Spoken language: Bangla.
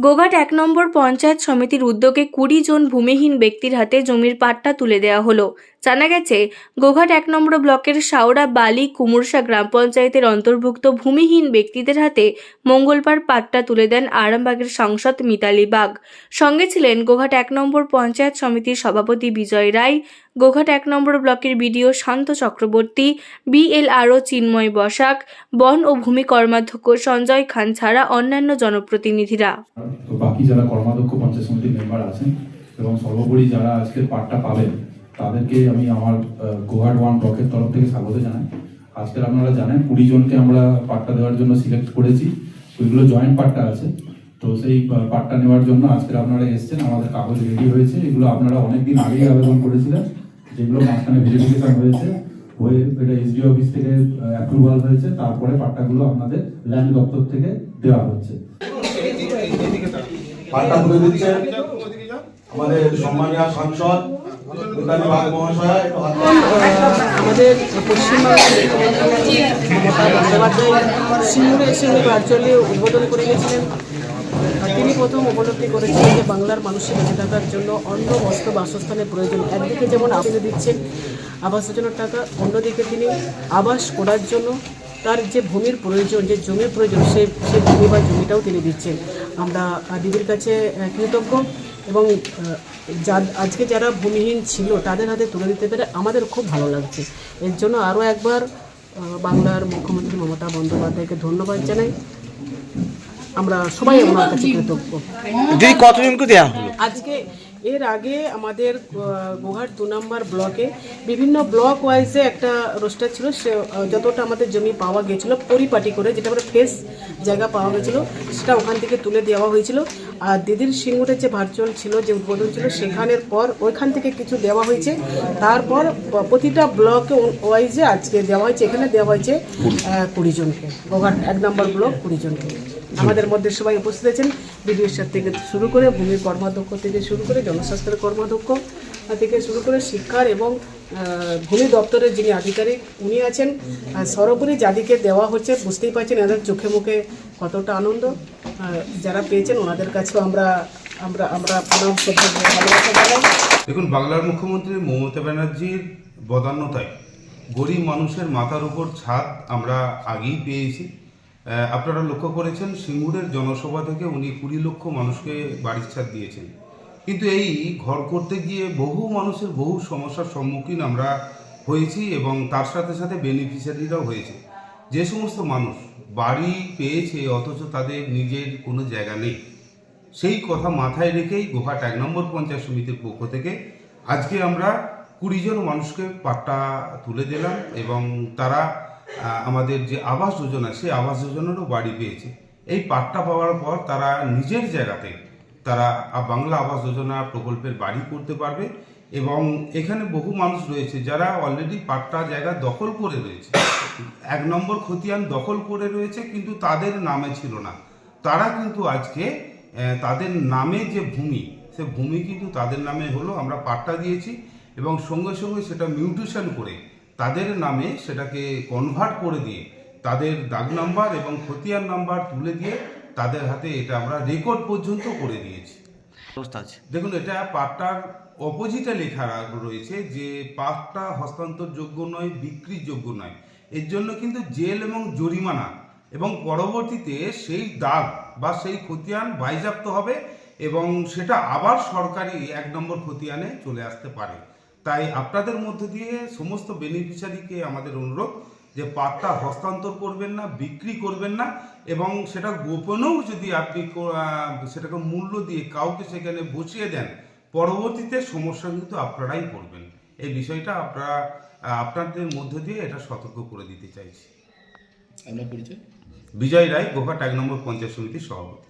গোঘাট এক নম্বর পঞ্চায়েত সমিতির উদ্যোগে কুড়ি জন ভূমিহীন ব্যক্তির হাতে জমির পাট্টা তুলে দেওয়া হলো। জানা গেছে, গোঘাট এক নম্বর ব্লকের শাওড়া বালি কুমুরসা গ্রাম পঞ্চায়েতের অন্তর্ভুক্ত ভূমিহীন ব্যক্তিদের হাতে মঙ্গলবার পাট্টা তুলে দেন আরামবাগের সাংসদ মিতালি বাগ। সঙ্গে ছিলেন গোঘাট এক নম্বর পঞ্চায়েত সমিতির সভাপতি বিজয় রায়, গোঘাট এক নম্বর ব্লকের বিডিও শান্ত চক্রবর্তী, বিএলআরও চিন্ময় বসাক, বন ও ভূমি কর্মাধ্যক্ষ সঞ্জয় খান ছাড়া অন্যান্য জনপ্রতিনিধিরা। বাকি যারা কর্মাধ্যক্ষ পঞ্চায়েত সমিতির মেম্বার আছেন এবং সর্বোপরি যারা আজকের পাঠটা পাবেন তাদেরকে আমি আমার গোহাট ওয়ান ব্লকের তরফ থেকে স্বাগত জানাই। আজকের আপনারা জানেন কুড়ি জনকে আমরা পাট্টা দেওয়ার জন্য সিলেক্ট করেছি। ওইগুলো জয়েন্ট পাট্টা আছে। তো সেই পাট্টা নেওয়ার জন্য আজকের আপনারা এসেছেন, আমাদের কাগজ রেডি হয়েছে। এগুলো আপনারা অনেকদিন আগেই আবেদন করেছিলেন। যেগুলো মাঝখানে ভেরিফিকেশন হয়েছে, হয়ে এটা এসডি অফিস থেকে অ্যাপ্রুভাল হয়েছে। তারপরে পাট্টাগুলো আপনাদের ল্যান্ড দপ্তর থেকে দেওয়া হচ্ছে। দিচ্ছেন আমাদের সম্মানীয় সাংসদ আমাদের পশ্চিমবঙ্গের সিঙ্গুরে এসে উদ্বোধন করে গেছিলেন। তিনি প্রথম উপলব্ধি করেছিলেন যে বাংলার মানুষের বেঁচে থাকার জন্য অন্ন বস্ত্র বাসস্থানের প্রয়োজন। একদিকে যেমন আপনি দিচ্ছেন, আবাস যোজনার টাকা, অন্যদিকে তিনি আবাস করার জন্য তার যে ভূমির প্রয়োজন, যে জমির প্রয়োজন সেই সেই ভূমি বা জমিটাও তিনি দিচ্ছেন। আমরা দিদির কাছে কৃতজ্ঞ এবং যা- আজকে যারা ভূমিহীন ছিল তাদের হাতে তুলে দিতে পেরে আমাদের খুব ভালো লাগছে। এর জন্য আরও একবার বাংলার মুখ্যমন্ত্রী মমতা বন্দ্যোপাধ্যায়কে ধন্যবাদ জানাই। আমরা সবাই ওনার কাছে কৃতজ্ঞ। দিদি কতজনকে দেওয়া হলো? আজকে এর আগে আমাদের গোঘাট দু নম্বর ব্লকে বিভিন্ন ব্লক ওয়াইজে একটা রোস্টার ছিল। সে যতটা আমাদের জমি পাওয়া গেছিল পরিপাটি করে যেটা আমরা ফ্রেশ জায়গা পাওয়া গেছিল সেটা ওখান থেকে তুলে দেওয়া হয়েছিল। আর দিদির সিঙ্গুরের যে ভার্চুয়াল ছিল যে উদ্বোধন ছিল সেখানের পর ওইখান থেকে কিছু দেওয়া হয়েছে। তারপর প্রতিটা ব্লকে ওয়াইজে আজকে দেওয়া হয়েছে এখানে দেওয়া হয়েছে আহ, কুড়ি জনকে গোঘাট এক নম্বর ব্লক কুড়ি জনকে। আমাদের মধ্যে সবাই উপস্থিত আছেন। বিডিও থেকে শুরু করে ভূমির কর্মাধ্যক্ষ থেকে শুরু করে জনস্বাস্থ্যের কর্মাধ্যক্ষ থেকে শুরু করে শিক্ষার এবং ভূমি দপ্তরের যিনি আধিকারিক উনি আছেন। সর্বোপরি যাদিকে দেওয়া হচ্ছে বুঝতেই পারছেন এদের চোখে মুখে কতটা আনন্দ। যারা পেয়েছেন ওনাদের কাছেও আমরা আমরা আমরা প্রণাম শ্রদ্ধা ভালোবাসা জানাই দেখুন বাংলার মুখ্যমন্ত্রী মমতা ব্যানার্জির বদান্যতায় গরিব মানুষের মাথার উপর ছাদ আমরা আগেই পেয়েছি। আপনারা লক্ষ্য করেছেন, সিঙ্গুরের জনসভা থেকে উনি কুড়ি লক্ষ মানুষকে বাড়ির ছাদ দিয়েছেন। কিন্তু এই ঘর করতে গিয়ে বহু মানুষের বহু সমস্যার সম্মুখীন আমরা হয়েছি এবং তার সাথে সাথে বেনিফিশিয়ারিরাও হয়েছে। যে সমস্ত মানুষ বাড়ি পেয়েছে, অথচ তাদের নিজের কোনো জায়গা নেই, সেই কথা মাথায় রেখেই গোহাট এক নম্বর পঞ্চায়েত সমিতির পক্ষ থেকে আজকে আমরা কুড়ি জন মানুষকে পাট্টা তুলে দিলাম এবং তারা আমাদের যে আবাস যোজনা, সেই আবাস যোজনারও বাড়ি পেয়েছে। এই পাট্টা পাওয়ার পর তারা নিজের জায়গাতে তারা বাংলা আবাস যোজনা প্রকল্পের বাড়ি করতে পারবে এবং এখানে বহু মানুষ রয়েছে যারা অলরেডি পাট্টা জায়গা দখল করে রয়েছে। এক নম্বর খতিয়ান দখল করে রয়েছে, কিন্তু তাদের নামে ছিল না। তারা কিন্তু আজকে তাদের নামে যে ভূমি, সে ভূমি কিন্তু তাদের নামে হলো আমরা পাট্টা দিয়েছি এবং সঙ্গে সঙ্গে সেটা মিউটেশন করে তাদের নামে সেটাকে কনভার্ট করে দিয়ে তাদের দাগ নাম্বার এবং খতিয়ান নাম্বার তুলে দিয়ে তাদের হাতে এটা আমরা রেকর্ড পর্যন্ত করে দিয়েছি। অবস্থা দেখুন এটা পাটটার অপোজিটে লেখা রয়েছে যে পাটটা হস্তান্তরযোগ্য নয় বিক্রিযোগ্য নয়। এর জন্য কিন্তু জেল এবং জরিমানা এবং পরবর্তীতে সেই দাগ বা সেই খতিয়ান বাইজাপ্ত হবে এবং সেটা আবার সরকারি এক নম্বর খতিয়ানে চলে আসতে পারে। তাই আপনাদের মধ্য দিয়ে সমস্ত বেনিফিশিয়ারিকে আমাদের অনুরোধ যে পাটটা হস্তান্তর করবেন না বিক্রি করবেন না এবং সেটা গোপনেও যদি আপনি সেটাকে মূল্য দিয়ে কাউকে সেখানে বসিয়ে দেন পরবর্তীতে সমস্যা কিন্তু আপনারাই পড়বেন। এই বিষয়টা আপনারা আপনাদের মধ্য দিয়ে এটা সতর্ক করে দিতে চাইছি। বিজয় রায় গোঘাট এক নম্বর পঞ্চায়েত সমিতির সভাপতি।